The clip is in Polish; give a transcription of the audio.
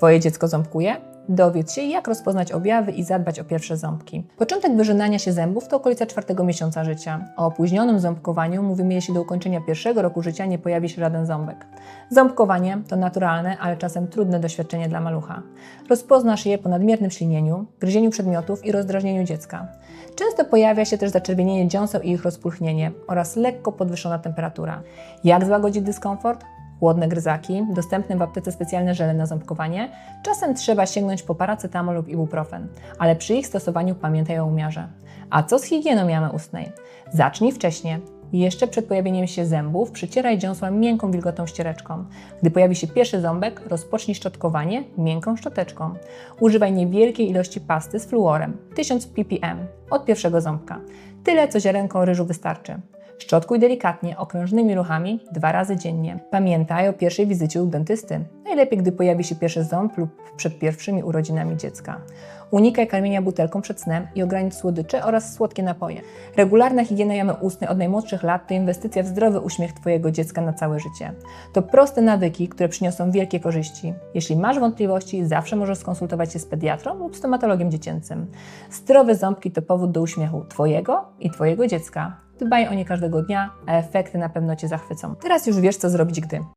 Twoje dziecko ząbkuje? Dowiedz się, jak rozpoznać objawy i zadbać o pierwsze ząbki. Początek wyrzynania się zębów to okolica czwartego miesiąca życia. O opóźnionym ząbkowaniu mówimy, jeśli do ukończenia pierwszego roku życia nie pojawi się żaden ząbek. Ząbkowanie to naturalne, ale czasem trudne doświadczenie dla malucha. Rozpoznasz je po nadmiernym ślinieniu, gryzieniu przedmiotów i rozdrażnieniu dziecka. Często pojawia się też zaczerwienienie dziąseł i ich rozpulchnienie oraz lekko podwyższona temperatura. Jak złagodzić dyskomfort? Chłodne gryzaki, dostępne w aptece specjalne żele na ząbkowanie. Czasem trzeba sięgnąć po paracetamol lub ibuprofen, ale przy ich stosowaniu pamiętaj o umiarze. A co z higieną jamy ustnej? Zacznij wcześniej. Jeszcze przed pojawieniem się zębów przycieraj dziąsła miękką, wilgotną ściereczką. Gdy pojawi się pierwszy ząbek, rozpocznij szczotkowanie miękką szczoteczką. Używaj niewielkiej ilości pasty z fluorem 1000 ppm od pierwszego ząbka. Tyle, co ziarenko ryżu wystarczy. Szczotkuj delikatnie, okrężnymi ruchami dwa razy dziennie. Pamiętaj o pierwszej wizycie u dentysty. Najlepiej, gdy pojawi się pierwszy ząb lub przed pierwszymi urodzinami dziecka. Unikaj karmienia butelką przed snem i ogranicz słodycze oraz słodkie napoje. Regularna higiena jamy ustnej od najmłodszych lat to inwestycja w zdrowy uśmiech Twojego dziecka na całe życie. To proste nawyki, które przyniosą wielkie korzyści. Jeśli masz wątpliwości, zawsze możesz skonsultować się z pediatrą lub stomatologiem dziecięcym. Zdrowe ząbki to powód do uśmiechu Twojego i Twojego dziecka. Dbaj o nie każdego dnia, a efekty na pewno Cię zachwycą. Teraz już wiesz, co zrobić, gdy